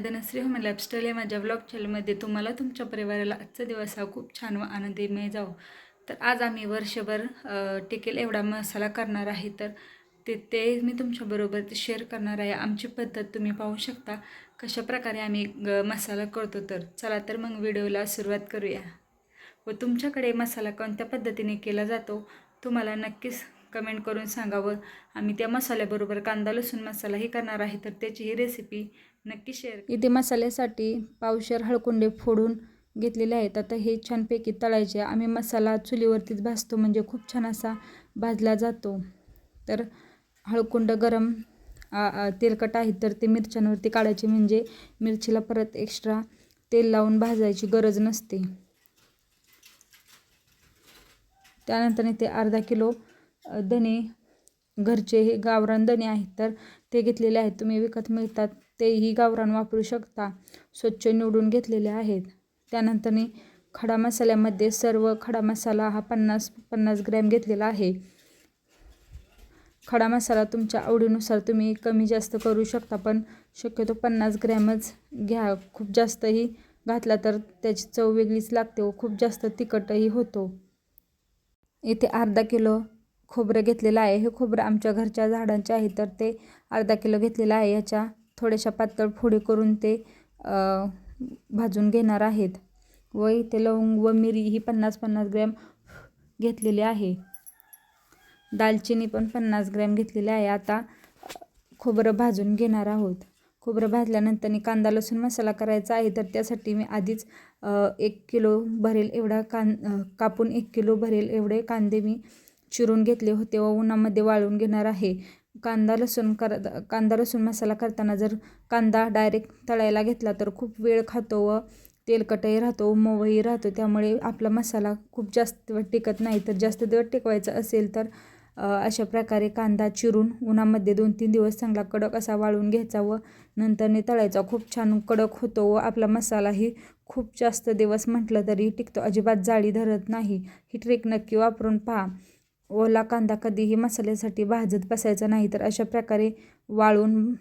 Dhanashree home lifestyle या माझ्या blog चॅनलमध्ये तुम्हाला तुमच्या परिवाराला आजचा दिवस हा खूप छान व आनंदीमय जावं तर आज आम्ही वर्षभर टिकेल एवढा मसाला करणार आहे. तर ते ते मी तुमच्याबरोबर ते शेअर करणार आहे. आमची पद्धत तुम्ही पाहू शकता कशा प्रकारे आम्ही ग मसाला करतो. तर चला तर मग व्हिडिओला सुरुवात करूया. व तुमच्याकडे मसाला कोणत्या पद्धतीने केला जातो तुम्हाला नक्कीच कमेंट करून सांगावं आम्ही त्या मसाल्याबरोबर कांदा लसूण मसालाही करणार आहे. तर त्याची ही रेसिपी नक्की शेअर इथे मसाल्यासाठी पावशर हळकुंडे फोडून घेतलेले आहेत. आता हे छानपैकी तळायचे. आम्ही मसाला चुलीवरतीच भाजतो. म्हणजे खूप छान असा भाजला जातो. तर हळकुंड गरम तेलकट आहे तर ते मिरच्यांवरती काढायचे. म्हणजे मिरचीला परत एक्स्ट्रा तेल लावून भाजायची गरज नसते. त्यानंतर ते अर्धा किलो धने घरचे हे गावरान धने आहेत. तर ते घेतलेले आहेत. तुम्ही विकत मिळतात. तेही गावरान वापरू शकता. स्वच्छ निवडून घेतलेले आहेत. त्यानंतर खडा मसाल्यामध्ये सर्व खडा मसाला हा पन्नास पन्नास ग्रॅम घेतलेला आहे. खडा मसाला तुमच्या आवडीनुसार तुम्ही कमी जास्त करू शकता पण शक्यतो पन्नास ग्रॅमच घ्या. खूप जास्तही घातला तर त्याची चव वेगळीच लागते व खूप जास्त तिखटही होतो. इथे अर्धा किलो खोबरं घेतलेलं आहे. हे खोबरं आमच्या घरच्या झाडांचे आहे तर ते अर्धा किलो घेतलेलं आहे. याच्या थोड्याशा पातळ फोडी करून ते भाजून घेणार आहेत. व इथे लवंग व मिरी ही पन्नास पन्नास ग्रॅम घेतलेली आहे. दालचिनी पण पन्नास ग्रॅम घेतलेली आहे. आता खोबरं भाजून घेणार आहोत. खोबरं भाजल्यानंतर कांदा लसूण मसाला करायचा आहे तर त्यासाठी मी आधीच एक किलो भरेल एवढा कां कापून एक किलो भरेल एवढे कांदे मी चिरून घेतले होते व उन्हामध्ये वाळून घेणार आहे. कांदा लसूण कर कांदा लसूण मसाला करताना जर कांदा डायरेक्ट तळायला घेतला तर खूप वेळ खातो व तेलकटही राहतो मऊही राहतो. त्यामुळे आपला मसाला खूप जास्त टिकत नाही. तर जास्त दिवस टिकवायचा असेल तर अशा प्रकारे कांदा चिरून उन्हामध्ये दोन तीन दिवस चांगला कडक असा वाळून घ्यायचा व नंतरने तळायचा. खूप छान कडक होतो व आपला मसालाही खूप जास्त दिवस म्हटलं तरी टिकतो. अजिबात जाळी धरत नाही. ही ट्रिक नक्की वापरून पहा. ओला कांदा कधीही मसाल्यासाठी भाजत बसायचा नाही तर अशा प्रकारे वाळून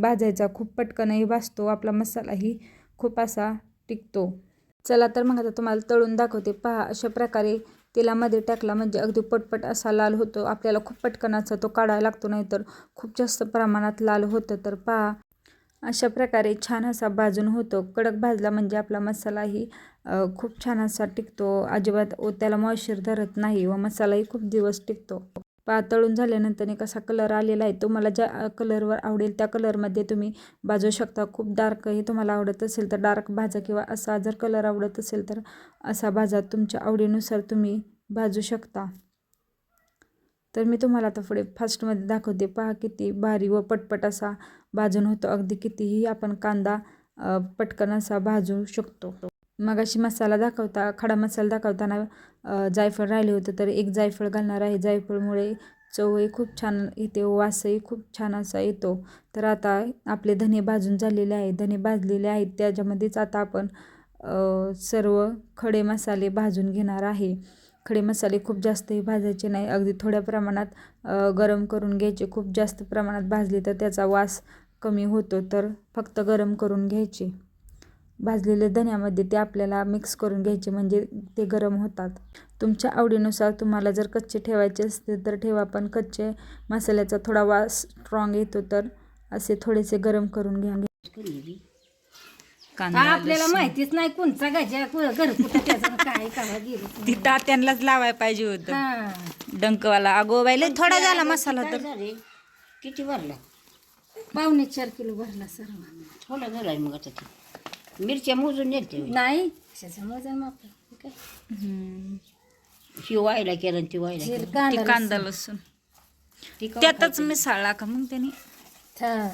भाजायचा. खूप पटकनही भाजतो. आपला मसालाही खूप असा टिकतो. चला तर मग आता तुम्हाला तळून दाखवते. पहा अशा प्रकारे तेलामध्ये टाकला म्हणजे अगदी पटपट असा लाल होतो. आपल्याला खूप पटकन असा तो काढायला लागतो नाही तर खूप जास्त प्रमाणात लाल होतं. तर पहा अशा प्रकारे छान असा भाजून होतो. कडक भाजला म्हणजे आपला मसालाही खूप छान असा टिकतो. अजिबात ओ त्याला मॉइश्चर धरत नाही व मसालाही खूप दिवस टिकतो. पातळून झाल्यानंतर कसा कलर आलेला आहे. तुम्हाला ज्या कलरवर आवडेल त्या कलरमध्ये तुम्ही भाजू शकता. खूप डार्कही तुम्हाला आवडत असेल तर डार्क भाजा किंवा असा जर कलर आवडत असेल तर असा भाजा तुमच्या आवडीनुसार तुम्ही भाजू शकता. तर मी तुम्हाला आता पुढे फास्टमध्ये दाखवते. पहा किती भारी व पटपट असा भाजून होतो. अगदी कितीही आपण कांदा पटकन असा भाजू शकतो. मग अशी मसाला दाखवता खडा मसाला दाखवताना जायफळ राहिले होते. तर एक जायफळ घालणार आहे. जायफळमुळे चवही खूप छान येते वासही खूप छान असा येतो. तर आता आपले धने भाजून झालेले आहेत धने भाजलेले आहेत. त्याच्यामध्येच आता आपण सर्व खडे मसाले भाजून घेणार आहे. खडे मसाले खूप जास्तही भाजायचे नाही. अगदी थोड्या प्रमाणात गरम करून घ्यायचे. खूप जास्त प्रमाणात भाजले तर त्याचा वास कमी होतो. तर फक्त गरम करून घ्यायचे. भाजलेले धन्यामध्ये ते आपल्याला मिक्स करून घ्यायचे म्हणजे ते गरम होतात. तुमच्या आवडीनुसार तुम्हाला जर कच्चे ठेवायचे असतील तर ठेवा. पण कच्चे मसाल्याचा थोडा वास स्ट्रॉंग येतो तर असे थोडेसे गरम करून घ्या. का आपल्याला माहितीच नाही कोणचा गजा घर कुठं त्याचं काय काय गेलं ती तात्यांनाच लावाय पाहिजे होतं. हा. डंकवाला. अगो बाईला थोडा झाला मसाला तर. झाले किती भरला? पावणे चार किलो भरला सर्व थोडा झालाय मग आता ते. मिरच्या मोजून नेते नाही कशाचं मोजा माप काय? ही वायला केलं आणि ती वायला ती कांदा कांदा लसूण. ती का त्यातच मिसळला का मग त्याने. हा.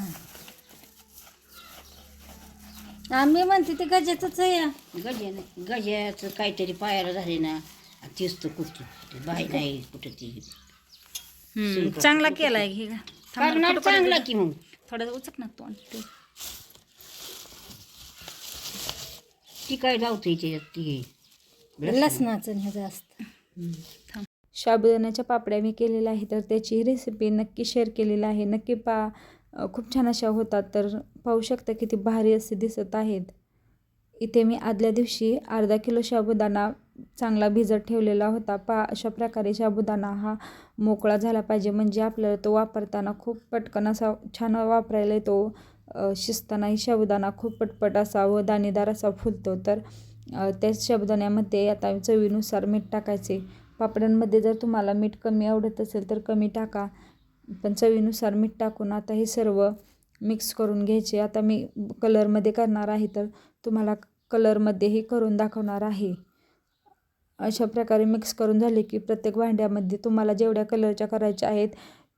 आम्ही म्हणते ते गजातच आहे. या. गजा नाही गजाचं काहीतरी पायाला झाले ना तीच तर कुठं ते बाई नाही कुठं ती. हम्म, चांगला केलाय हे का थांब करणार जरा, फोटो चांगला की मग. थोडं उचक ना तोंड ते. ती काय लावते त्याच्यात ती लसणाचं ह्याचं असतं थांब. साबुदाण्याच्या पापड्या मी केलेल्या आहे तर त्याची रेसिपी नक्की शेअर केलेली आहे. नक्की पा खूप छान अशा होतात. तर पाहू शकता किती भारी असे दिसत आहेत. इथे मी आदल्या दिवशी अर्धा किलो शाबुदाणा चांगला भिजत ठेवलेला होता. पा अशा प्रकारे साबुदाणा हा मोकळा झाला पाहिजे. म्हणजे आपल्याला तो वापरताना खूप पटकन असा छान वापरायला येतो. शिजतानाही साबुदाणा खूप पटपट असा व दाणेदार असा फुलतो. तर त्याच साबुदाण्यामध्ये आता चवीनुसार मीठ टाकायचे. पापड्यांमध्ये जर तुम्हाला मीठ कमी आवडत असेल तर कमी टाका. पण चवीनुसार मीठ टाकून आता हे सर्व मिक्स करून घ्यायचे. आता मी कलरमध्ये करणार आहे तर तुम्हाला कलरमध्येही करून दाखवणार आहे. अशा प्रकारे मिक्स करून झाले की प्रत्येक भांड्यामध्ये तुम्हाला जेवढ्या कलरच्या करायच्या आहेत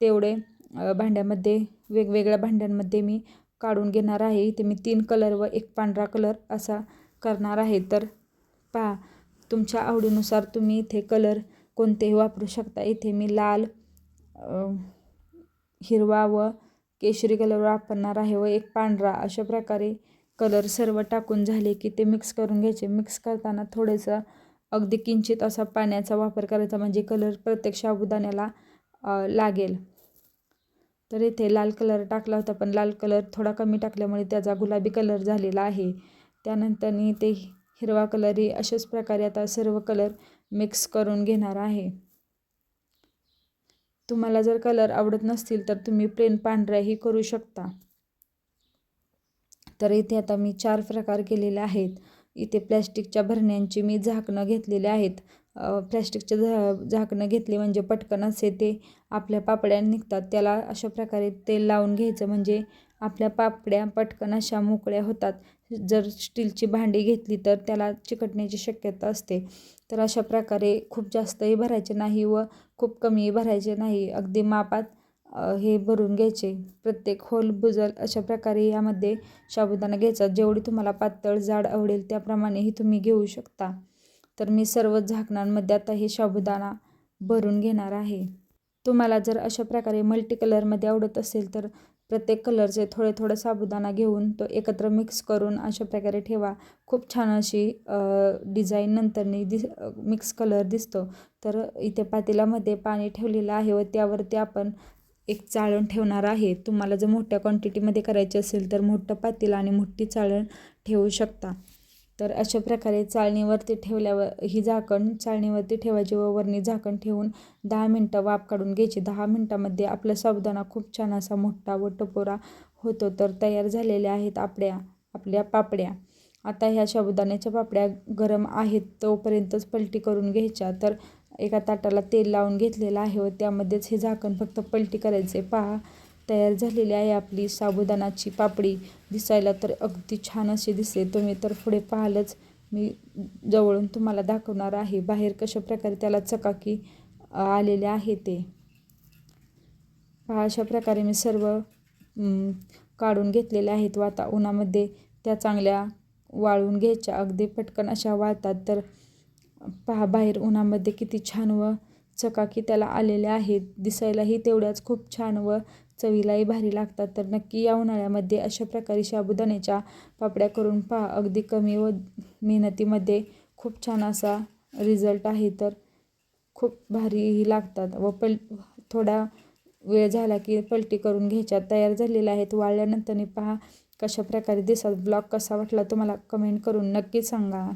तेवढे भांड्यामध्ये वेगवेगळ्या भांड्यांमध्ये मी काढून घेणार आहे. इथे मी तीन कलर व एक पांढरा कलर असा करणार आहे. तर पहा तुमच्या आवडीनुसार तुम्ही इथे कलर कोणतेही वापरू शकता. इथे मी लाल हिरवा व केशरी कलर वापरणार आहे व एक पांढरा. अशा प्रकारे कलर सर्व टाकून झाले की ते मिक्स करून घ्यायचे. मिक्स करताना थोडंसं अगदी किंचित असा पाण्याचा वापर करायचा म्हणजे कलर प्रत्येक साबुदाण्याला लागेल. तर इथे लाल कलर टाकला होता पण लाल कलर थोडा कमी टाकल्यामुळे त्याचा गुलाबी कलर झालेला आहे. त्यानंतर ते हिरवा कलरही अशाच प्रकारे आता सर्व कलर मिक्स करून घेणार आहे. तुम्हाला जर कलर आवडत नसतील तर तुम्ही प्लेन पांढऱ्याही करू शकता. तर इथे आता मी चार प्रकार केलेले आहेत. इथे प्लॅस्टिकच्या भरण्यांची मी झाकणं घेतलेली आहेत. प्लॅस्टिकचे झा झाकणं घेतले म्हणजे पटकन असे ते आपल्या पापड्या निघतात. त्याला अशा प्रकारे तेल लावून घ्यायचं म्हणजे आपल्या पापड्या पटकन अशा मोकळ्या होतात. जर स्टीलची भांडी घेतली तर त्याला चिकटण्याची शक्यता असते. तर अशा प्रकारे खूप जास्तही भरायचे नाही व खूप कमीही भरायचे नाही. अगदी मापात हे भरून घ्यायचे. प्रत्येक होल बुजल अशा प्रकारे यामध्ये साबुदाणा घ्यायचा. जेवढी तुम्हाला पातळ जाड आवडेल त्याप्रमाणेही तुम्ही घेऊ शकता. तर मी सर्व झाकणांमध्ये आता हे साबुदाणा भरून घेणार आहे. तुम्हाला जर अशा प्रकारे मल्टी कलरमध्ये आवडत असेल तर प्रत्येक कलरचे थोडे थोडे साबुदाणा घेऊन तो एकत्र मिक्स करून अशा प्रकारे ठेवा. खूप छान अशी डिझाईन नंतरनी दिस मिक्स कलर दिसतो. तर इथे पातेल्यामध्ये पाणी ठेवलेलं आहे व त्यावरती आपण एक चाळण ठेवणार आहे. तुम्हाला जर मोठ्या क्वांटिटीमध्ये करायचे असेल तर मोठं पातेलं आणि मोठी चाळण ठेवू शकता. तर अशा प्रकारे चाळणीवरती ठेवल्यावर ही झाकण चाळणीवरती ठेवायची व वरणी झाकण ठेवून दहा मिनटं वाफ काढून घ्यायची. दहा मिनटामध्ये आपला साबुदाणा खूप छान असा मोठा व टपोरा होतो. तर तयार झालेल्या आहेत आपल्या आपल्या पापड्या. आता ह्या साबुदाण्याच्या पापड्या गरम आहेत तोपर्यंतच पलटी करून घ्यायच्या. तर एका ताटाला तेल लावून घेतलेलं आहे व त्यामध्येच हे झाकण फक्त पलटी करायचे पहा तयार झालेली आहे आपली साबुदाणाची पापडी. दिसायला तर अगदी छान अशी दिसते तुम्ही तर पुढे पाहालच. मी जवळून तुम्हाला दाखवणार आहे. बाहेर कशा प्रकारे त्याला चकाकी आलेले आहे ते. पहा अशा प्रकारे मी सर्व काढून घेतलेले आहेत वाता उन्हामध्ये. त्या चांगल्या वाळून घ्यायच्या. अगदी पटकन अशा वाळतात. तर पहा बाहेर उन्हामध्ये किती छान व चकाकी त्याला आलेल्या आहेत दिसायलाही तेवढ्याच खूप छान व चवीलाही भारी लागतात. तर नक्की या उन्हाळ्यामध्ये अशा प्रकारे साबुदाण्याच्या पापड्या करून पहा. अगदी कमी व मेहनतीमध्ये खूप छान असा रिझल्ट आहे. तर खूप भारीही लागतात व पल थोडा वेळ झाला की पलटी करून घ्यायच्या. तयार झालेल्या आहेत. वाळल्यानंतर पहा कशा प्रकारे दिसतात. ब्लॉग कसा वाटला तुम्हाला कमेंट करून नक्की सांगा.